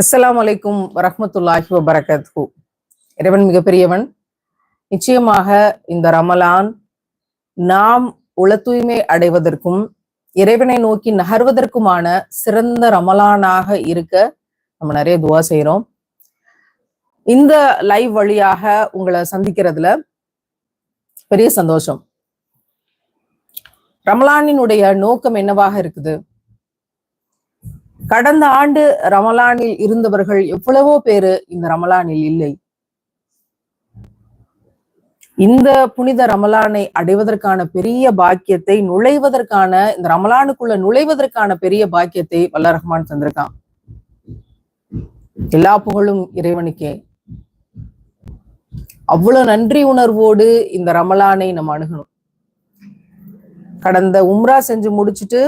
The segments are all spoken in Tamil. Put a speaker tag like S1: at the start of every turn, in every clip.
S1: அஸ்ஸலாமு அலைக்கும் வரஹ்மத்துல்லாஹி வபரகாத்துஹு. இறைவன் மிகப்பெரியவன். நிச்சயமாக இந்த ரமலான் நாம் உள தூய்மை அடைவதற்கும் இறைவனை நோக்கி நகர்வதற்குமான சிறந்த ரமலானாக இருக்க நம்ம நிறைய துவா செய்கிறோம் இந்த லைவ் வழியாக உங்களை சந்திக்கிறதுல பெரிய சந்தோஷம். ரமலானினுடைய நோக்கம் என்னவாக இருக்குது? கடந்த ஆண்டு ரமலானில் இருந்தவர்கள் எவ்வளவோ பேரு இந்த ரமலானில் இல்லை. இந்த புனித ரமலானை அடைவதற்கான பெரிய பாக்கியத்தை நுழைவதற்கான இந்த ரமலானுக்குள்ள நுழைவதற்கான பெரிய பாக்கியத்தை வல்ல ரஹ்மான் தந்திருக்கான். எல்லா புகழும் இறைவனுக்கே. அவ்வளவு நன்றி உணர்வோடு இந்த ரமலானை நம்ம அணுகணும். கடந்த உம்ரா செஞ்சு முடிச்சுட்டு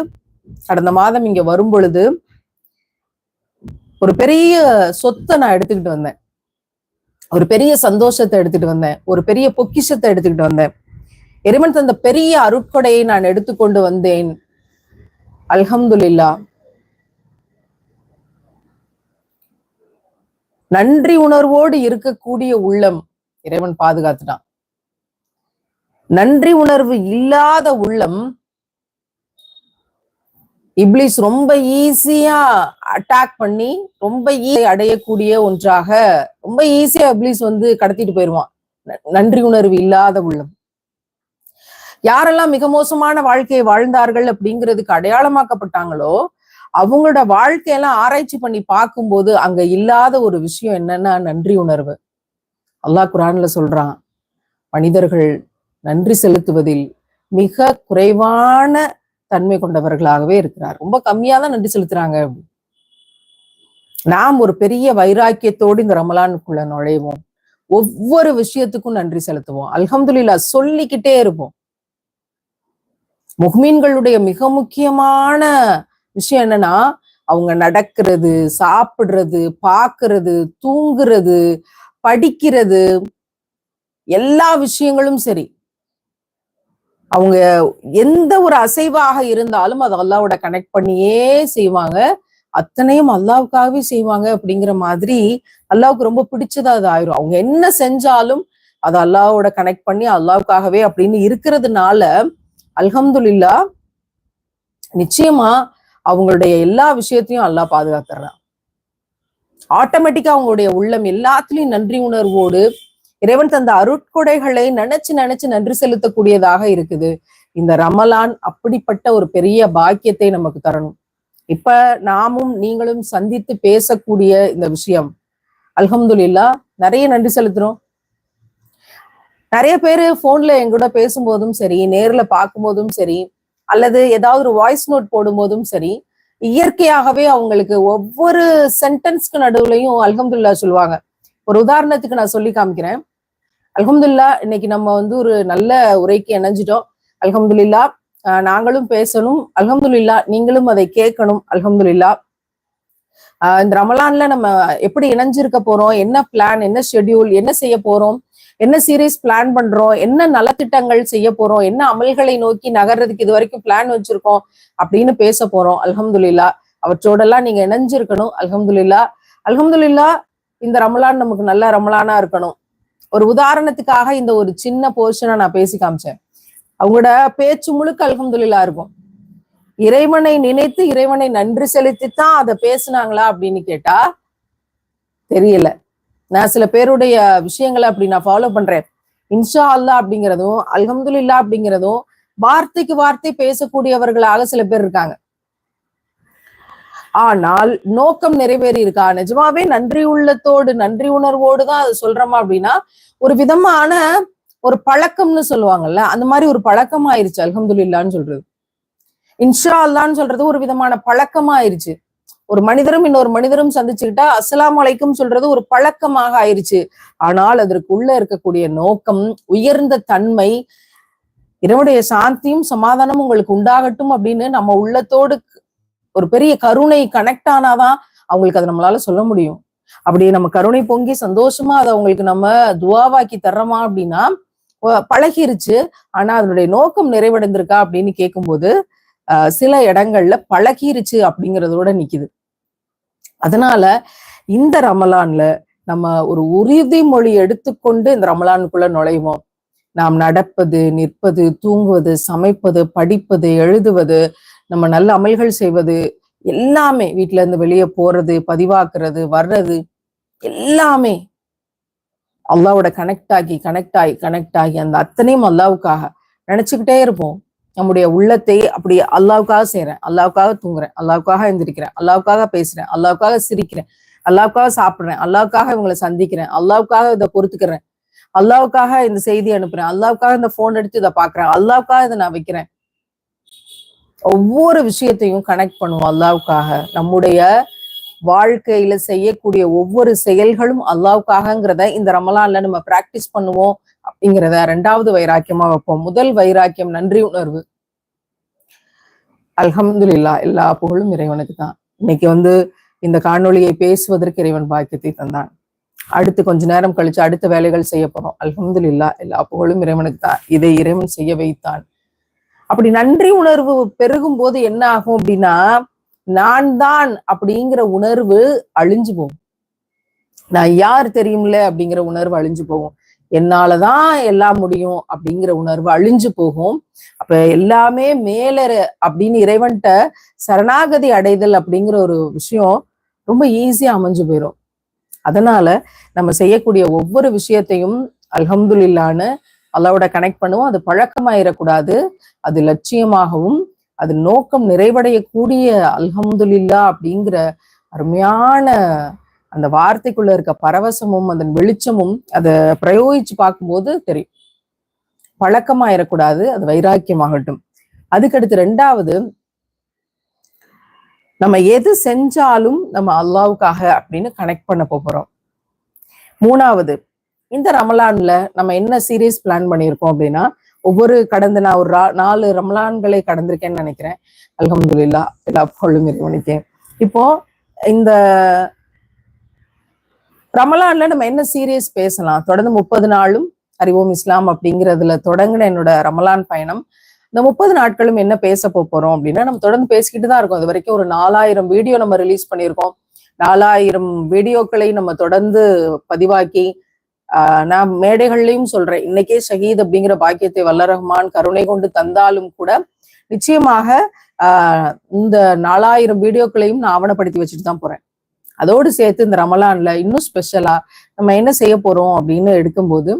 S1: கடந்த மாதம் இங்க வரும் பொழுது ஒரு பெரிய சொத்தை நான் எடுத்துக்கிட்டு வந்தேன். ஒரு பெரிய சந்தோஷத்தை எடுத்துட்டு வந்தேன். ஒரு பெரிய பொக்கிஷத்தை எடுத்துக்கிட்டு வந்தேன். இறைவன் தந்த பெரிய அருட்கொடையை நான் எடுத்துக்கொண்டு வந்தேன். அல்ஹம்துல்லா நன்றி உணர்வோடு இருக்கக்கூடிய உள்ளம் இறைவன் பாதுகாத்துட்டான். நன்றி உணர்வு இல்லாத உள்ளம் இப்ளிஸ் ரொம்ப ஈஸியா அட்டாக் பண்ணி ரொம்ப அடையக்கூடிய ஒன்றாக ரொம்ப ஈஸியா இப்ளிஸ் வந்து கடத்திட்டு போயிடுவான் ந- நன்றி உணர்வு இல்லாத உள்ளம். யாரெல்லாம் மிக மோசமான வாழ்க்கையை வாழ்ந்தார்கள் அப்படிங்கிறதுக்கு அடையாளமாக்கப்பட்டாங்களோ அவங்களோட வாழ்க்கையெல்லாம் ஆராய்ச்சி பண்ணி பார்க்கும்போது அங்க இல்லாத ஒரு விஷயம் என்னன்னா நன்றி உணர்வு. அல்லாஹ் குரான்ல சொல்றான் மனிதர்கள் நன்றி செலுத்துவதில் மிக குறைவான தன்மை கொண்டவர்களாகவே இருக்கிறார். ரொம்ப கம்மியா தான் நன்றி செலுத்துறாங்க. அப்படி. நாம் ஒரு பெரிய வைராக்கியத்தோடு இந்த ரமலானுக்குள்ள நுழைவோம். ஒவ்வொரு விஷயத்துக்கும் நன்றி செலுத்துவோம். அல்ஹம்துல்லா சொல்லிக்கிட்டே இருப்போம். முஹ்மீன்களுடைய மிக முக்கியமான விஷயம் என்னன்னா அவங்க நடக்கிறது சாப்பிடுறது பாக்குறது தூங்குறது படிக்கிறது எல்லா விஷயங்களும் சரி. அவங்க எந்த ஒரு அசைவாக இருந்தாலும் அதை அல்லாவோட கனெக்ட் பண்ணியே செய்வாங்க. அத்தனையும் அல்லாவுக்காகவே செய்வாங்க அப்படிங்கிற மாதிரி அல்லாவுக்கு ரொம்ப பிடிச்சதா அது ஆயிரும். அவங்க என்ன செஞ்சாலும் அது அல்லாவோட கனெக்ட் பண்ணி அல்லாவுக்காகவே அப்படின்னு இருக்கிறதுனால அல்ஹம்துல்லா நிச்சயமா அவங்களுடைய எல்லா விஷயத்தையும் அல்லாஹ் பாதுகாத்துறான். ஆட்டோமேட்டிக்கா அவங்களுடைய உள்ளம் எல்லாத்துலயும் நன்றி உணர்வோடு இறைவன் தந்த அருட்கொடைகளை நினைச்சு நினைச்சு நன்றி செலுத்தக்கூடியதாக இருக்குது. இந்த ரமலான் அப்படிப்பட்ட ஒரு பெரிய பாக்கியத்தை நமக்கு தரணும். இப்ப நாமும் நீங்களும் சந்தித்து பேசக்கூடிய இந்த விஷயம். அல்ஹம்துல்லா நிறைய நன்றி செலுத்துறோம். நிறைய பேரு போன்ல எங்கூட பேசும்போதும் சரி நேர்ல பார்க்கும்போதும் சரி அல்லது ஏதாவது ஒரு வாய்ஸ் நோட் போடும்போதும் சரி இயற்கையாகவே அவங்களுக்கு ஒவ்வொரு சென்டென்ஸ்க்கு நடுவுலையும் அல்ஹம்துல்லா சொல்லுவாங்க. ஒரு உதாரணத்துக்கு நான் சொல்லி காமிக்கிறேன். அலமதுல்லா இன்னைக்கு நம்ம வந்து ஒரு நல்ல உரைக்கு இணைஞ்சிட்டோம். அலமதுல்லா ஆஹ் நாங்களும் பேசணும். அலமதுல்லா நீங்களும் அதை கேட்கணும். அலமதுல்லா ஆஹ் இந்த ரமலான்ல நம்ம எப்படி இணைஞ்சிருக்க போறோம்? என்ன பிளான் என்ன ஷெட்யூல் என்ன செய்ய போறோம்? என்ன சீரீஸ் பிளான் பண்றோம்? என்ன நலத்திட்டங்கள் செய்ய போறோம்? என்ன அமல்களை நோக்கி நகர்றதுக்கு இது வரைக்கும் பிளான் வச்சிருக்கோம்? அப்படின்னு பேச போறோம். அலமதுல்லா அவற்றோடெல்லாம் நீங்க இணைஞ்சிருக்கணும். அலமதுல்லா அலமதுல்லா இந்த ரமலான் நமக்கு நல்ல ரமலானா இருக்கணும். ஒரு உதாரணத்துக்காக இந்த ஒரு சின்ன போர்ஷனை நான் பேசி காமிச்சேன். அவங்களோட பேச்சு முழுக்க அல்ஹம்துலில்லா இருக்கும். இறைவனை நினைத்து இறைவனை நன்றி செலுத்தித்தான் அதை பேசுனாங்களா அப்படின்னு கேட்டா தெரியல. நான் சில பேருடைய விஷயங்களை அப்படி நான் ஃபாலோ பண்றேன். இன்ஷா அல்லா அப்படிங்கிறதும் அல்ஹம்துலில்லா அப்படிங்கிறதும் வார்த்தைக்கு வார்த்தை பேசக்கூடியவர்களாக சில பேர் இருக்காங்க. ஆனால் நோக்கம் நிறைவேறி இருக்கா நிஜமாவே நன்றி உள்ளத்தோடு நன்றி உணர்வோடு தான் அது சொல்றோமா அப்படின்னா ஒரு விதமான ஒரு பழக்கம்னு சொல்லுவாங்கல்ல அந்த மாதிரி ஒரு பழக்கம் ஆயிருச்சு அலமதுல்லான்னு சொல்றது. இன்ஷா அல்லான்னு சொல்றது ஒரு விதமான பழக்கமா ஆயிருச்சு ஒரு மனிதரும் இன்னொரு மனிதரும் சந்திச்சுக்கிட்டா அஸ்லாம் அலைக்கும் சொல்றது ஒரு பழக்கமாக ஆயிருச்சு. ஆனால் அதற்குள்ள இருக்கக்கூடிய நோக்கம் உயர்ந்த தன்மை இறைவனுடைய சாந்தியும் சமாதானமும் உங்களுக்கு உண்டாகட்டும் அப்படின்னு நம்ம உள்ளத்தோடு ஒரு பெரிய கருணை கனெக்ட் ஆனாதான் அவங்களுக்கு அதை நம்மளால சொல்ல முடியும். அப்படி நம்ம கருணை பொங்கி சந்தோஷமா அதை அவங்களுக்கு நம்ம துவாவாக்கி தர்றோமா அப்படின்னா பழகிருச்சு. ஆனா அதனுடைய நோக்கம் நிறைவடைந்திருக்கா அப்படின்னு கேட்கும்போது ஆஹ் சில இடங்கள்ல பழகிருச்சு அப்படிங்கறதோட நிக்குது. அதனால இந்த ரமலான்ல நம்ம ஒரு உறுதிமொழி எடுத்துக்கொண்டு இந்த ரமலானுக்குள்ள நுழைவோம். நாம் நடப்பது நிற்பது தூங்குவது சமைப்பது படிப்பது எழுதுவது நம்ம நல்ல அமல்கள் செய்வது எல்லாமே வீட்டுல இருந்து வெளியே போறது பதிவாக்குறது வர்றது எல்லாமே அல்லாவோட கனெக்ட் ஆகி கனெக்ட் ஆகி கனெக்ட் ஆகி அந்த அத்தனையும் அல்லாவுக்காக நினைச்சுக்கிட்டே இருப்போம். நம்முடைய உள்ளத்தை அப்படி அல்லாவுக்காக செய்யறேன் அல்லாவுக்காக தூங்குறேன் அல்லாவுக்காக எழுந்திருக்கிறேன் அல்லாவுக்காக பேசுறேன் அல்லாவுக்காக சிரிக்கிறேன் அல்லாவுக்காக சாப்பிடுறேன் அல்லாவுக்காக இவங்களை சந்திக்கிறேன் அல்லாவுக்காக இதை பொறுத்துக்கிறேன் அல்லாவுக்காக இந்த செய்தி அனுப்புறேன் அல்லாவுக்காக இந்த போன் எடுத்து இதை பாக்குறேன் அல்லாவுக்காக இதை நான் வைக்கிறேன். ஒவ்வொரு விஷயத்தையும் கனெக்ட் பண்ணுவோம் அல்லாவுக்காக. நம்முடைய வாழ்க்கையில செய்யக்கூடிய ஒவ்வொரு செயல்களும் அல்லாவுக்காகங்கிறத இந்த ரமலான்ல நம்ம பிராக்டிஸ் பண்ணுவோம் அப்படிங்கிறத ரெண்டாவது வைராக்கியமா வைப்போம். முதல் வைராக்கியம் நன்றி உணர்வு. அல்ஹம்துலில்லா எல்லா புகழும் இறைவனுக்கு தான். இன்னைக்கு வந்து இந்த காணொலியை பேசுவதற்கு இறைவன் பாக்கியத்தை தந்தான். அடுத்து கொஞ்ச நேரம் கழிச்சு அடுத்த வேலைகள் செய்ய போறோம். அல்ஹம்துலில்லா எல்லா புகழும் இறைவனுக்கு தான். இதை இறைவன் செய்ய வைத்தான். அப்படி நன்றி உணர்வு பெருகும் போது என்ன ஆகும் அப்படின்னா நான் தான் அப்படிங்கிற உணர்வு அழிஞ்சு போகும். நான் யார் தெரியும்ல அப்படிங்கிற உணர்வு அழிஞ்சு போகும். என்னாலதான் எல்லாம் முடியும் அப்படிங்கிற உணர்வு அழிஞ்சு போகும். அப்ப எல்லாமே மேல அப்படின்னு இறைவன்கிட்ட சரணாகதி அடைதல் அப்படிங்கிற ஒரு விஷயம் ரொம்ப ஈஸியா அமைஞ்சு போயிடும் அதனால நம்ம செய்யக்கூடிய ஒவ்வொரு விஷயத்தையும் அல்ஹம்துலில்லான்னு அல்லாவோட கனெக்ட் பண்ணுவோம். அது பழக்கமாயிடக்கூடாது அது லட்சியமாகவும் அது நோக்கம் நிறைவடையக்கூடிய அல்ஹம்துலில்லா அப்படிங்கிற அருமையான அந்த வார்த்தைக்குள்ள இருக்க பரவசமும் அதன் வெளிச்சமும் அதை பிரயோகிச்சு பார்க்கும்போது தெரியும். பழக்கமாயிடக்கூடாது அது வைராக்கியமாகட்டும். அதுக்கடுத்து ரெண்டாவது நம்ம எது செஞ்சாலும் நம்ம அல்லாவுக்காக அப்படின்னு கனெக்ட் பண்ண போறோம். மூணாவது இந்த ரமலான்ல நம்ம என்ன சீரியஸ் பிளான் பண்ணியிருக்கோம் அப்படின்னா ஒவ்வொரு கடந்த நான் ஒரு நாலு ரமலான்களை கடந்திருக்கேன்னு நினைக்கிறேன். அல்ஹம்துலில்லா எல்லா புகழும் இறைவனுக்கேன் இப்போ இந்த ரமலான்ல நம்ம என்ன சீரியஸ் பேசலாம்? தொடர்ந்து முப்பது நாளும் அறிவோம் இஸ்லாம் அப்படிங்கிறதுல தொடங்கின என்னோட ரமலான் பயணம். இந்த முப்பது நாட்களும் என்ன பேச போறோம் அப்படின்னா நம்ம தொடர்ந்து பேசிக்கிட்டு தான் இருக்கோம். இது வரைக்கும் ஒரு நாலாயிரம் வீடியோ நம்ம ரிலீஸ் பண்ணியிருக்கோம். நாலாயிரம் வீடியோக்களை நம்ம தொடர்ந்து பதிவாக்கி நான் மேடைகள்லையும் சொல்றேன். இன்னைக்கே ஷஹீத் அப்படிங்கிற பாக்கியத்தை வல்ல ரஹ்மான் கருணை கொண்டு தந்தாலும் கூட நிச்சயமாக ஆஹ் இந்த நாலாயிரம் வீடியோக்களையும் நான் ஆவணப்படுத்தி வச்சுட்டு தான் போறேன். அதோடு சேர்த்து இந்த ரமலான்ல இன்னும் ஸ்பெஷலா நம்ம என்ன செய்ய போறோம் அப்படின்னு எடுக்கும்போது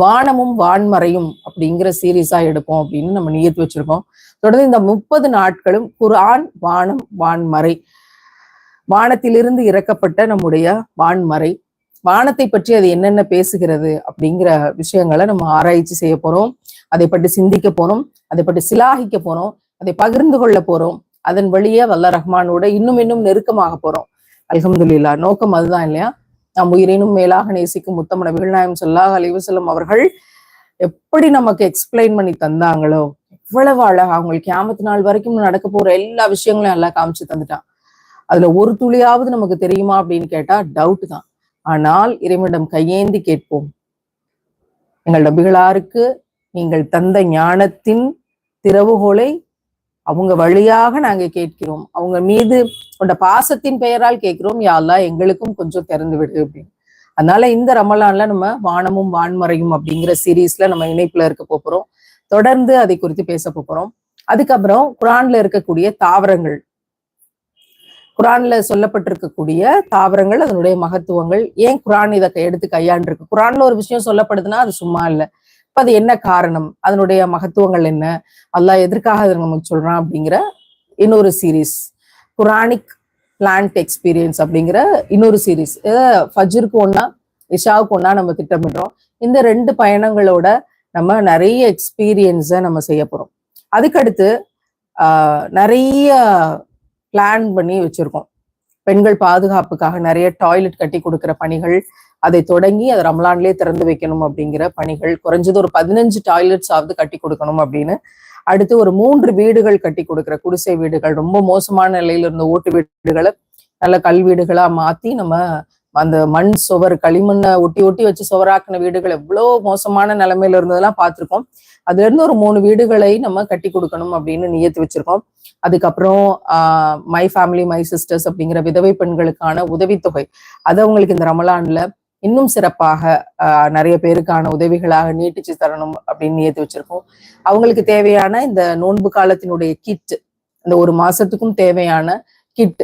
S1: வானமும் வான்மறையும் அப்படிங்கிற சீரீஸா எடுப்போம் அப்படின்னு நம்ம நியத்து வச்சிருக்கோம். தொடர்ந்து இந்த முப்பது நாட்களும் குர்ஆன் வானம் வான்மறை வானத்திலிருந்து இறக்கப்பட்ட நம்முடைய வான்மறை வானத்தை பற்றி அது என்னென்ன பேசுகிறது அப்படிங்கிற விஷயங்களை நம்ம ஆராய்ச்சி செய்ய போறோம். அதை பற்றி சிந்திக்க போறோம். அதை பற்றி சிலாகிக்க போறோம். அதை பகிர்ந்து கொள்ள போறோம். அதன் வழியே வல்ல ரஹ்மானோட இன்னும் இன்னும் நெருக்கமாக போறோம். அலமதுல்லா நோக்கம் அதுதான் இல்லையா? நாம் உயிரினும் மேலாக நேசிக்கும் முத்தம நபிகள் நாயம் சொல்லாஹ் அலிவசல்லம் அவர்கள் எப்படி நமக்கு எக்ஸ்பிளைன் பண்ணி தந்தாங்களோ எவ்வளவு அழகா அவங்களுக்கு கியாமத்து நாள் வரைக்கும் நடக்க போற எல்லா விஷயங்களையும் எல்லாம் காமிச்சு தந்துட்டான். அதுல ஒரு துளியாவது நமக்கு தெரியுமா அப்படின்னு கேட்டா டவுட் தான். ஆனால் இறைவனிடம் கையேந்தி கேட்போம். எங்கள் நபிகளாருக்கு நீங்கள் தந்த ஞானத்தின் திறவுகோலை அவங்க வழியாக நாங்க கேட்கிறோம். அவங்க மீது கொண்ட பாசத்தின் பெயரால் கேட்கிறோம். யாழ்லா எங்களுக்கும் கொஞ்சம் திறந்து விடு அப்படின்னு. அதனால இந்த ரமலான்ல நம்ம வானமும் வான்மறையும் அப்படிங்கிற சீரீஸ்ல நம்ம இணைப்புல இருக்க போறோம். தொடர்ந்து அதை குறித்து பேச போறோம். அதுக்கப்புறம் குரான்ல இருக்கக்கூடிய தாவரங்கள். குரான்ல சொல்லப்பட்டிருக்கக்கூடிய தாவரங்கள் அதனுடைய மகத்துவங்கள் ஏன் குரான் இதை எடுத்து கையாண்டிருக்கு? குரான்ல ஒரு விஷயம் சொல்லப்படுதுன்னா அது சும்மா இல்லை. இப்ப அது என்ன காரணம்? அதனுடைய மகத்துவங்கள் என்ன? அல்லாஹ் எதற்காக அதை நமக்கு சொல்றான் அப்படிங்கிற இன்னொரு சீரீஸ் குரானிக் பிளான்ட் எக்ஸ்பீரியன்ஸ் அப்படிங்கிற இன்னொரு சீரீஸ் ஃபஜ்ருக்கு ஒன்னா இஷாவுக்கு ஒன்னா நம்ம திட்டமிடுறோம். இந்த ரெண்டு பயணங்களோட நம்ம நிறைய எக்ஸ்பீரியன்ஸை நம்ம செய்ய போறோம். அதுக்கடுத்து ஆஹ் நிறைய பிளான் பண்ணி வச்சிருக்கோம். பெண்கள் பாதுகாப்புக்காக நிறைய டாய்லெட் கட்டி கொடுக்குற பணிகள் அதை தொடங்கி அதை ரம்லான்லேயே திறந்து வைக்கணும் அப்படிங்கிற பணிகள் குறைஞ்சது ஒரு பதினஞ்சு டாய்லெட்ஸ் ஆவது கட்டி கொடுக்கணும் அப்படின்னு. அடுத்து ஒரு மூன்று வீடுகள் கட்டி கொடுக்குற குடிசை வீடுகள் ரொம்ப மோசமான நிலையில இருந்த ஓட்டு வீடுகளை நல்ல கல் வீடுகளா மாத்தி நம்ம அந்த மண் சுவர் களிமண்ணை ஒட்டி ஒட்டி வச்சு சுவராக்கின வீடுகள் எவ்வளோ மோசமான நிலைமையில இருந்ததெல்லாம் பார்த்துருக்கோம். அதுல இருந்து ஒரு மூணு வீடுகளை நம்ம கட்டி கொடுக்கணும் அப்படின்னு நியத்து வச்சிருக்கோம். அதுக்கப்புறம் ah my family my sisters அப்படிங்கிற விதவை பெண்களுக்கான உதவித்தொகை. அது அவங்களுக்கு இந்த ரமலான்ல இன்னும் சிறப்பாக நிறைய பேருக்கான உதவிகளாக நீட்டிச்சு தரணும் அப்படின்னு நியத்து வச்சிருக்கோம். அவங்களுக்கு தேவையான இந்த நோன்பு காலத்தினுடைய கிட் இந்த ஒரு மாசத்துக்கும் தேவையான கிட்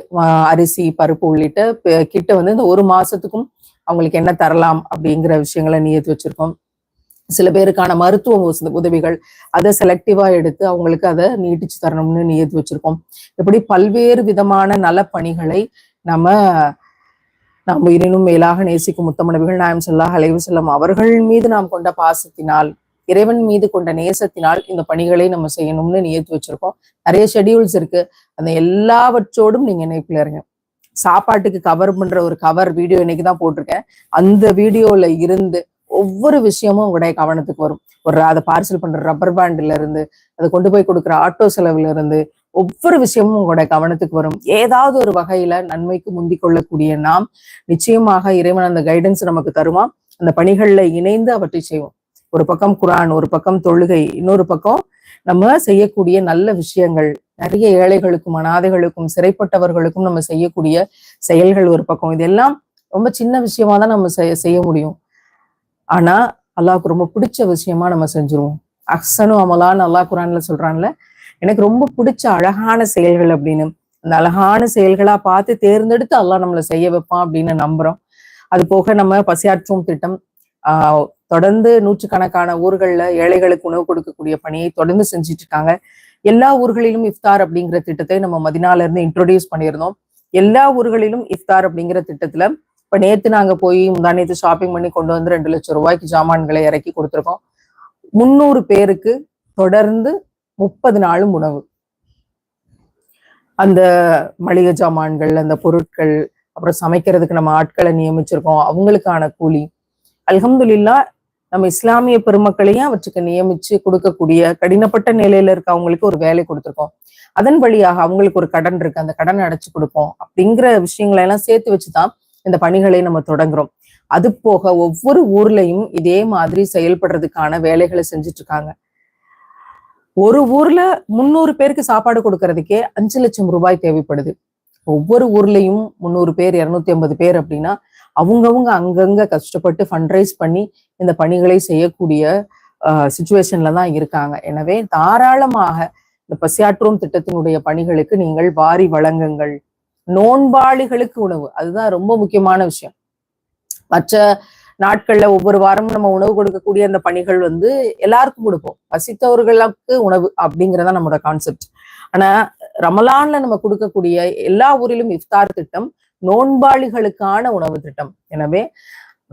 S1: அரிசி பருப்பு உள்ளிட்ட கிட்ட வந்து இந்த ஒரு மாசத்துக்கும் அவங்களுக்கு என்ன தரலாம் அப்படிங்கிற விஷயங்களை நியத்து வச்சிருக்கோம். சில பேருக்கான மருத்துவ உதவிகள் அதை செலக்டிவா எடுத்து அவங்களுக்கு அதை நீட்டிச்சு தரணும்னு நியத்து வச்சிருக்கோம். இப்படி பல்வேறு விதமான நல பணிகளை நம்ம நாம் எனினும் மேலாக நேசிக்கும் முத்தம நாயம் ஸல்லல்லாஹு அலைஹி அவர்கள் மீது நாம் கொண்ட பாசத்தினால் இறைவன் மீது கொண்ட நேசத்தினால் இந்த பணிகளை நம்ம செய்யணும்னு நியத்து வச்சிருக்கோம். நிறைய ஷெடியூல்ஸ் இருக்கு. அந்த எல்லாவற்றோடும் நீங்க இணைப்புல இருங்க. சாப்பாட்டுக்கு கவர் பண்ற ஒரு கவர் வீடியோ இன்னைக்கு தான் போட்டிருக்கேன். அந்த வீடியோல இருந்து ஒவ்வொரு விஷயமும் உங்களுடைய கவனத்துக்கு வரும். ஒரு அதை பார்சல் பண்ற ரப்பர் பேண்ட்ல இருந்து அதை கொண்டு போய் கொடுக்குற ஆட்டோ செலவுல இருந்து ஒவ்வொரு விஷயமும் உங்களுடைய கவனத்துக்கு வரும். ஏதாவது ஒரு வகையில நன்மைக்கு முந்திக் கொள்ளக்கூடிய நாம் நிச்சயமாக இறைவன் அந்த கைடன்ஸ் நமக்கு தருவான். அந்த பணிகள்ல இணைந்து அவற்றை செய்வோம். ஒரு பக்கம் குரான் ஒரு பக்கம் தொழுகை இன்னொரு பக்கம் நம்ம செய்யக்கூடிய நல்ல விஷயங்கள். நிறைய ஏழைகளுக்கும் அனாதைகளுக்கும் சிறைப்பட்டவர்களுக்கும் நம்ம செய்யக்கூடிய செயல்கள் ஒரு பக்கம். இதெல்லாம் ரொம்ப சின்ன விஷயமா தான் நம்ம செய்ய செய்ய முடியும். ஆனா அல்லாஹ்க்கு ரொம்ப பிடிச்ச விஷயமா நம்ம செஞ்சுருவோம். அஹ்சனு அமலான்னு அல்லாஹ் குரான்ல சொல்றான்ல எனக்கு ரொம்ப பிடிச்ச அழகான செயல்கள் அப்படின்னு. அந்த அழகான செயல்களா பார்த்து தேர்ந்தெடுத்து அல்லாஹ் நம்மளை செய்ய வைப்பான் அப்படின்னு நம்புறோம். அது போக நம்ம பசியாற்றும் திட்டம் ஆஹ் தொடர்ந்து நூற்றுக்கணக்கான ஊர்களில் ஏழைகளுக்கு உணவு கொடுக்கக்கூடிய பணியை தொடர்ந்து செஞ்சுட்டு இருக்காங்க எல்லா ஊர்களிலும் இஃப்தார் அப்படிங்கிற திட்டத்தை நம்ம மதினால இருந்து இன்ட்ரோடியூஸ் பண்ணியிருந்தோம். எல்லா ஊர்களிலும் இஃப்தார் அப்படிங்கிற திட்டத்துல இப்ப நேத்து நாங்க போய் முந்தா நேத்து ஷாப்பிங் பண்ணி கொண்டு வந்து ரெண்டு லட்சம் ரூபாய்க்கு ஜாமான்களை இறக்கி கொடுத்துருக்கோம். முந்நூறு பேருக்கு தொடர்ந்து முப்பது நாளும் உணவு. அந்த மளிகை ஜாமான்கள் அந்த பொருட்கள் அப்புறம் சமைக்கிறதுக்கு நம்ம ஆட்களை நியமிச்சிருக்கோம். அவங்களுக்கான கூலி அல்ஹம்துல்லா நம்ம இஸ்லாமிய பெருமக்களையும் அவற்றுக்கு நியமிச்சு கொடுக்கக்கூடிய கடினப்பட்ட நிலையில இருக்கவங்களுக்கு ஒரு வேலை கொடுத்துருக்கோம். அதன் வழியாக அவங்களுக்கு ஒரு கடன் இருக்கு. அந்த கடனை அடைச்சு கொடுப்போம். அப்படிங்கிற விஷயங்களை எல்லாம் சேர்த்து வச்சுதான் இந்த பணிகளை நம்ம தொடங்குறோம். அது போக ஒவ்வொரு ஊர்லயும் இதே மாதிரி செயல்படுறதுக்கான வேலைகளை செஞ்சுட்டு இருக்காங்க. ஒரு ஊர்ல முந்நூறு பேருக்கு சாப்பாடு கொடுக்கறதுக்கே அஞ்சு லட்சம் ரூபாய் தேவைப்படுது. ஒவ்வொரு ஊர்லயும் முந்நூறு பேர் இருநூத்தி ஐம்பது பேர் அப்படின்னா அவங்கவுங்க அங்கங்க கஷ்டப்பட்டு ஃபண்ட்ரைஸ் பண்ணி இந்த பணிகளை செய்யக்கூடிய சுச்சுவேஷன்ல தான் இருக்காங்க. எனவே தாராளமாக இந்த பசியாற்றும் திட்டத்தினுடைய பணிகளுக்கு நீங்கள் வாரி வழங்குங்கள். நோன்பாளிகளுக்கு உணவு அதுதான் ரொம்ப முக்கியமான விஷயம். மற்ற நாட்கள்ல ஒவ்வொரு வாரமும் நம்ம உணவு கொடுக்கக்கூடிய அந்த பணிகள் வந்து எல்லாருக்கும் கொடுப்போம். பசித்தவர்களுக்கு உணவு அப்படிங்கறதா நம்மளோட கான்செப்ட் ஆனா ரமலான்ல நம்ம கொடுக்கக்கூடிய எல்லா ஊரிலும் இஃப்தார் திட்டம் நோன்பாளிகளுக்கான உணவு திட்டம். எனவே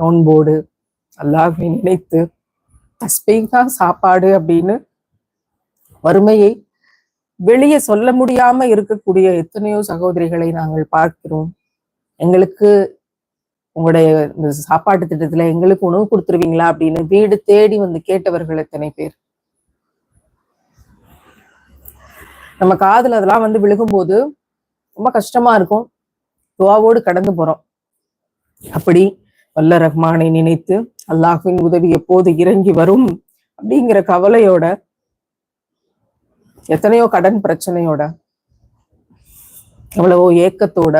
S1: நோன்போடு அல்லாஹை நினைத்து தஸ்பீகா சாப்பாடு அப்படின்னு வறுமையை வெளியே சொல்ல முடியாம இருக்கக்கூடிய எத்தனையோ சகோதரிகளை நாங்கள் பார்க்கிறோம். எங்களுக்கு உங்களுடைய இந்த சாப்பாட்டு திட்டத்துல எங்களுக்கு உணவு கொடுத்துருவீங்களா அப்படின்னு வீடு தேடி வந்து கேட்டவர்கள் எத்தனை பேர்? நம்ம காதல் அதெல்லாம் வந்து விழுகும்போது ரொம்ப கஷ்டமா இருக்கும். துவாவோடு கடந்து போறோம். அப்படி வல்ல ரஹ்மானை நினைத்து அல்லாஹின் உதவி எப்போது இறங்கி வரும் அப்படிங்கிற கவலையோட எத்தனையோ கடன் பிரச்சனையோட எவ்வளவோ ஏக்கத்தோட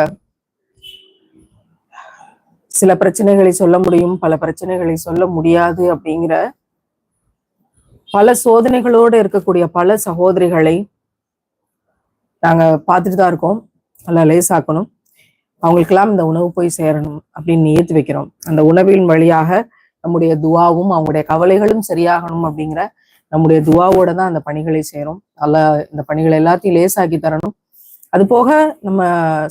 S1: சில பிரச்சனைகளை சொல்ல முடியும் பல பிரச்சனைகளை சொல்ல முடியாது அப்படிங்கிற பல சோதனைகளோடு இருக்கக்கூடிய பல சகோதரிகளை நாங்க பார்த்துட்டு தான் இருக்கோம். நல்லா லேசாக்கணும். அவங்களுக்கெல்லாம் இந்த உணவு போய் சேரணும் அப்படின்னு நியத்து வைக்கிறோம். அந்த உணவின் வழியாக நம்முடைய துவாவும் அவங்களுடைய கவலைகளும் சரியாகணும் அப்படிங்கிற நம்முடைய துவாவோட தான் அந்த பணிகளை சேரும் அல்ல இந்த பணிகளை எல்லாத்தையும் லேசாக்கி தரணும். அது போக நம்ம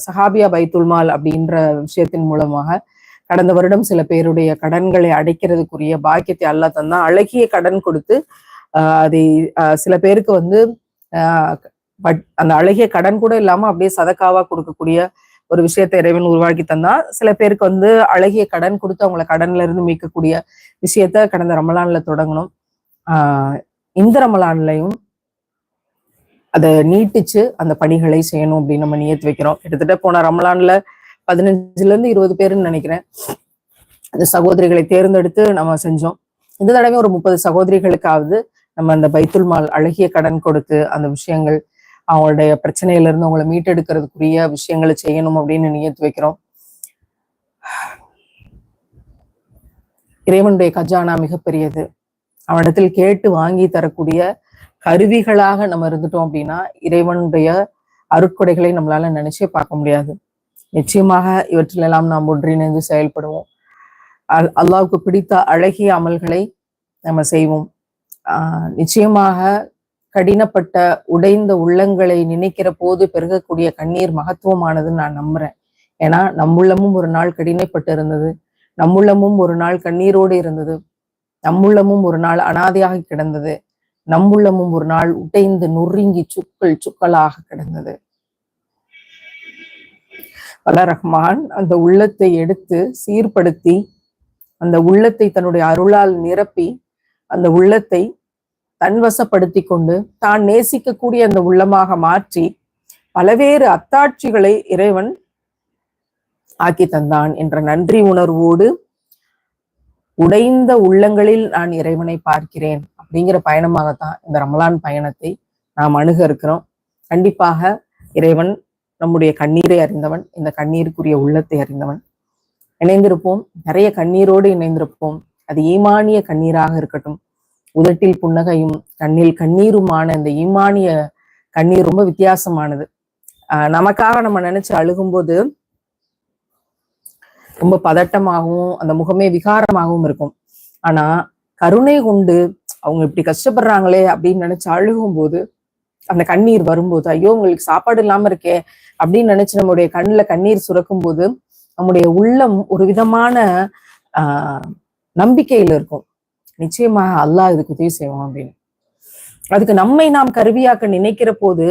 S1: சஹாபியா பைத்துல்மால் அப்படின்ற விஷயத்தின் மூலமாக கடந்த வருடம் சில பேருடைய கடன்களை அடைக்கிறதுக்குரிய பாக்கியத்தை அல்லா தந்தா அழகிய கடன் கொடுத்து ஆஹ் அதை ஆஹ் சில பேருக்கு வந்து ஆஹ் அந்த அழகிய கடன் கூட இல்லாம அப்படியே சதக்காவா கொடுக்கக்கூடிய ஒரு விஷயத்தை இறைவன் உருவாக்கி தந்தா சில பேருக்கு வந்து அழகிய கடன் கொடுத்து அவங்கள கடன்ல இருந்து மீட்கக்கூடிய விஷயத்த கடந்த ரமலான்ல தொடங்கணும். ஆஹ் இந்த ரமலான்லயும் அதை நீட்டிச்சு அந்த பணிகளை செய்யணும் அப்படின்னு நம்ம நியத்து வைக்கிறோம். கிட்டத்தட்ட போன ரமலான்ல பதினஞ்சுல இருந்து இருபது பேருன்னு நினைக்கிறேன். அந்த சகோதரிகளை தேர்ந்தெடுத்து நம்ம செஞ்சோம். இந்த தடவை ஒரு முப்பது சகோதரிகளுக்காவது நம்ம அந்த பைத்துல் மால் அழகிய கடன் கொடுத்து அந்த விஷயங்கள் அவங்களுடைய பிரச்சனையில இருந்து அவங்களை மீட்டெடுக்கிறதுக்குரிய விஷயங்களை செய்யணும் அப்படின்னு நியத்து வைக்கிறோம். இறைவனுடைய கஜானா மிகப்பெரியது. அவனிடத்தில் கேட்டு வாங்கி தரக்கூடிய கருவிகளாக நம்ம இருந்துட்டோம் அப்படின்னா இறைவனுடைய அருட்கொடைகளை நம்மளால நினைச்சே பார்க்க முடியாது. நிச்சயமாக இவற்றிலெல்லாம் நாம் ஒன்றிணைந்து செயல்படுவோம். அல் அல்லாவுக்கு பிடித்த அழகிய அமல்களை நம்ம செய்வோம். ஆஹ் நிச்சயமாக கடினப்பட்ட உடைந்த உள்ளங்களை நினைக்கிற போது பெருகக்கூடிய கண்ணீர் மகத்துவமானதுன்னு நான் நம்புறேன். ஏன்னா நம்முள்ளமும் ஒரு நாள் கடினப்பட்டு இருந்தது. நம்முள்ளமும் ஒரு நாள் கண்ணீரோடு இருந்தது. நம்முள்ளமும் ஒரு நாள் அனாதையாக கிடந்தது. நம்முள்ளமும் ஒரு நாள் உடைந்து நொறுங்கி சுக்கள் சுக்கலாக கிடந்தது. வல்ல ரஹ்மான் அந்த உள்ளத்தை எடுத்து சீர்படுத்தி அந்த உள்ளத்தை தன்னுடைய அருளால் நிரப்பி அந்த உள்ளத்தை தன்வசப்படுத்தி கொண்டு தான் நேசிக்கக்கூடிய அந்த உள்ளமாக மாற்றி பலவேறு அத்தாட்சிகளை இறைவன் ஆக்கி தந்தான் என்ற நன்றி உணர்வோடு உடைந்த உள்ளங்களில் நான் இறைவனை பார்க்கிறேன் அப்படிங்கிற பயணமாகத்தான் இந்த ரமலான் பயணத்தை நாம் அணுக இருக்கிறோம். கண்டிப்பாக இறைவன் நம்முடைய கண்ணீரை அறிந்தவன் இந்த கண்ணீருக்குரிய உள்ளத்தை அறிந்தவன். இணைந்திருப்போம். நிறைய கண்ணீரோடு இணைந்திருப்போம். அது ஈமானிய கண்ணீராக இருக்கட்டும். உதட்டில் புன்னகையும் கண்ணில் கண்ணீருமான இந்த ஈமானிய கண்ணீர் ரொம்ப வித்தியாசமானது. ஆஹ் நமக்காக நம்ம நினைச்சு அழுகும்போது ரொம்ப பதட்டமாகவும் அந்த முகமே விகாரமாகவும் இருக்கும். ஆனா கருணை கொண்டு அவங்க இப்படி கஷ்டப்படுறாங்களே அப்படின்னு நினைச்சு அழுகும் போது அந்த கண்ணீர் வரும்போது ஐயோ உங்களுக்கு சாப்பாடு இல்லாம இருக்கே அப்படின்னு நினைச்சு நம்முடைய கண்ணுல கண்ணீர் சுரக்கும் போது நம்முடைய உள்ளம் ஒரு விதமான ஆஹ் நம்பிக்கையில இருக்கும். நிச்சயமாக அல்லாஹ் இதுக்கு உதவி செய்வோம் அப்படின்னு. அதுக்கு நம்மை நாம் கருவியாக்க நினைக்கிற போது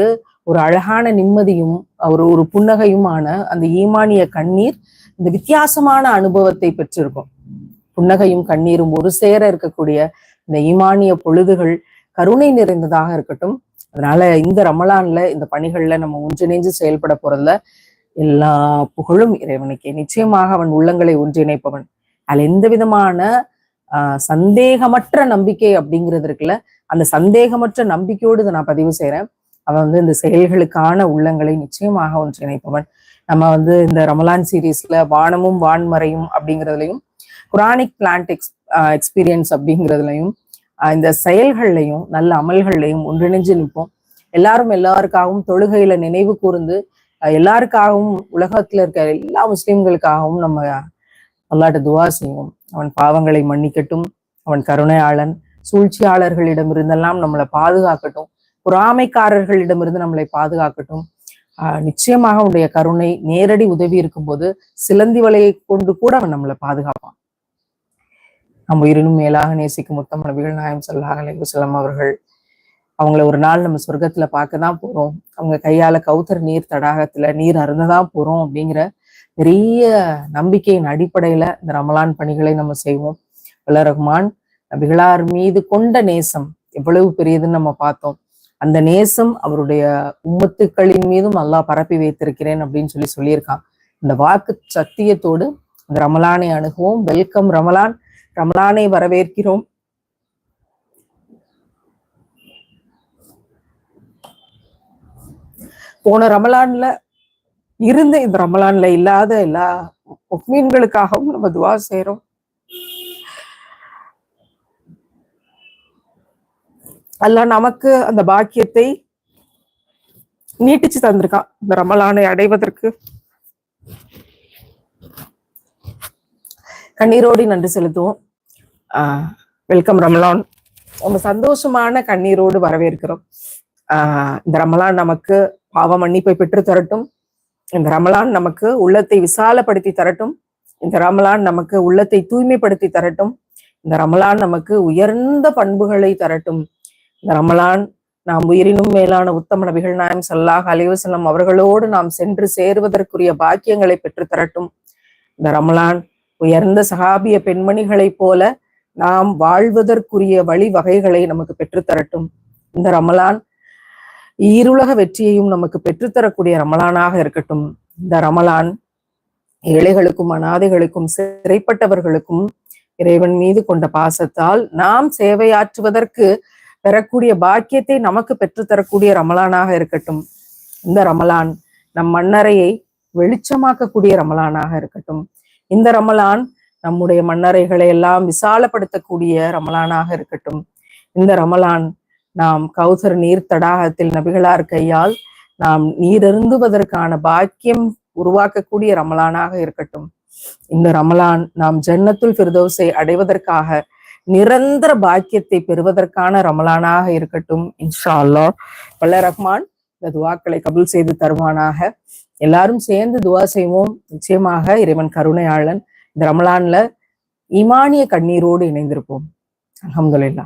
S1: ஒரு அழகான நிம்மதியும் ஒரு ஒரு புன்னகையுமான அந்த ஈமானிய கண்ணீர் இந்த வித்தியாசமான அனுபவத்தை பெற்றிருக்கும். புன்னகையும் கண்ணீரும் ஒரு சேர இருக்கக்கூடிய இந்த ஈமானிய பொழுதுகள் கருணை நிறைந்ததாக இருக்கட்டும். அதனால இந்த ரமலான்ல இந்த பணிகள்ல நம்ம ஒன்றிணைஞ்சு செயல்பட போறதுல எல்லா புகழும் இறைவனுக்கே. நிச்சயமாக அவன் உள்ளங்களை ஒன்றிணைப்பவன். அதுல எந்த விதமான சந்தேகமற்ற நம்பிக்கை அப்படிங்கிறது இருக்குல்ல. அந்த சந்தேகமற்ற நம்பிக்கையோடு இதை நான் பதிவு செய்கிறேன் அவன் வந்து இந்த செயல்களுக்கான உள்ளங்களை நிச்சயமாக ஒன்றிணைப்பவன். நம்ம வந்து இந்த ரமலான் சீரீஸ்ல வானமும் வான்மறையும் அப்படிங்கிறதுலையும் குரானிக் பிளான்ட் எக்ஸ் எக்ஸ்பீரியன்ஸ் அப்படிங்கிறதுலையும் இந்த செயல்கள்லையும் நல்ல அமல்கள்லையும் ஒன்றிணைஞ்சு நிற்போம். எல்லாரும் எல்லாருக்காகவும் தொழுகையில நினைவு கூர்ந்து எல்லாருக்காகவும் உலகத்துல இருக்க எல்லா முஸ்லீம்களுக்காகவும் நம்ம அல்லாட்ட துவா செய்வோம். அவன் பாவங்களை மன்னிக்கட்டும் அவன் கருணையாளன். சூழ்ச்சியாளர்களிடமிருந்தெல்லாம் நம்மளை பாதுகாக்கட்டும். பொறாமைக்காரர்களிடமிருந்து நம்மளை பாதுகாக்கட்டும். ஆஹ் நிச்சயமாக உடைய கருணை நேரடி உதவி இருக்கும்போது சிலந்தி வலையை கொண்டு கூட அவன் நம்மளை பாதுகாப்பான். நம்ம உயிரினும் மேலாக நேசிக்கும் முத்தம் நபிகள் நாயம் சொல்லாஹ் அலைவசல்லம் அவர்கள் அவங்கள ஒரு நாள் நம்ம சொர்க்கத்துல பார்க்க தான் போறோம். அவங்க கையால கௌத்தர் நீர் தடாகத்துல நீர் அருந்ததான் போறோம் அப்படிங்கிற பெரிய நம்பிக்கையின் அடிப்படையில இந்த ரமலான் பணிகளை நம்ம செய்வோம். அல்ல ரஹ்மான் நபிகளார் மீது கொண்ட நேசம் எவ்வளவு பெரியதுன்னு நம்ம பார்த்தோம். அந்த நேசம் அவருடைய உம்மத்துக்களின் மீதும் அல்லாஹ் பரப்பி வைத்திருக்கிறேன் அப்படின்னு சொல்லி சொல்லியிருக்கான். இந்த வாக்கு சத்தியத்தோடு இந்த ரமலானை அணுகுவோம். வெல்கம் ரமலான். ரமலானை வரவேற்கிறோம். போன ரமலான்ல இருந்த இந்த ரமலான்ல இல்லாத எல்லா மீன்களுக்காகவும் நம்ம துவா செய்யறோம் அல்ல நமக்கு அந்த பாக்கியத்தை நீட்டிச்சு தந்திருக்கான். இந்த ரமலானை அடைவதற்கு கண்ணீரோடி நன்றி செலுத்துவோம். Ah welcome Ramadan. ரொம்ப சந்தோஷமான கண்ணீரோடு வரவேற்கிறோம். ஆஹ் இந்த ரமலான் நமக்கு பாவ மன்னிப்பை பெற்று தரட்டும். இந்த ரமலான் நமக்கு உள்ளத்தை விசாலப்படுத்தி தரட்டும். இந்த ரமலான் நமக்கு உள்ளத்தை தூய்மைப்படுத்தி தரட்டும். இந்த ரமலான் நமக்கு உயர்ந்த பண்புகளை தரட்டும். இந்த ரமலான் நாம் உயிரினும் மேலான உத்தம நபிகள் நாயம் சல்லாஹ் அலிவசல்லம் அவர்களோடு நாம் சென்று சேருவதற்குரிய பாக்கியங்களை பெற்று தரட்டும். இந்த ரமலான் உயர்ந்த சகாபிய பெண்மணிகளைப் போல நாம் வாழ்வதற்குரிய வழிவகைகளை நமக்கு பெற்றுத்தரட்டும் இந்த ரமலான் ஈருலக வெற்றியையும் நமக்கு பெற்றுத்தரக்கூடிய ரமலானாக இருக்கட்டும். இந்த ரமலான் ஏழைகளுக்கும் அனாதைகளுக்கும் சிறைப்பட்டவர்களுக்கும் இறைவன் மீது கொண்ட பாசத்தால் நாம் சேவையாற்றுவதற்கு பெறக்கூடிய பாக்கியத்தை நமக்கு பெற்றுத்தரக்கூடிய ரமலானாக இருக்கட்டும். இந்த ரமலான் நம் மண்ணறையை வெளிச்சமாக்கக்கூடிய ரமலானாக இருக்கட்டும். இந்த ரமலான் நம்முடைய மண்ணறைகளை எல்லாம் விசாலப்படுத்தக்கூடிய ரமலானாக இருக்கட்டும். இந்த ரமலான் நாம் கௌசர் நீர் தடாகத்தில் நபிகளார் கையால் நாம் நீரருந்துவதற்கான பாக்கியம் உருவாக்கக்கூடிய ரமலானாக இருக்கட்டும். இந்த ரமலான் நாம் ஜன்னத்துல் ஃபிர்தௌஸை அடைவதற்காக நிரந்தர பாக்கியத்தை பெறுவதற்கான ரமலானாக இருக்கட்டும் இன்ஷா அல்லாஹ். பல்ல ரஹ்மான் இந்த துவாக்களை கபுல் செய்து தருவானாக. எல்லாரும் சேர்ந்து துவா செய்வோம். நிச்சயமாக இறைவன் கருணையாளன். இந்த ரமலான்ல ஈமானிய கண்ணீரோடு இணைந்திருப்போம். அஹமதுல்லா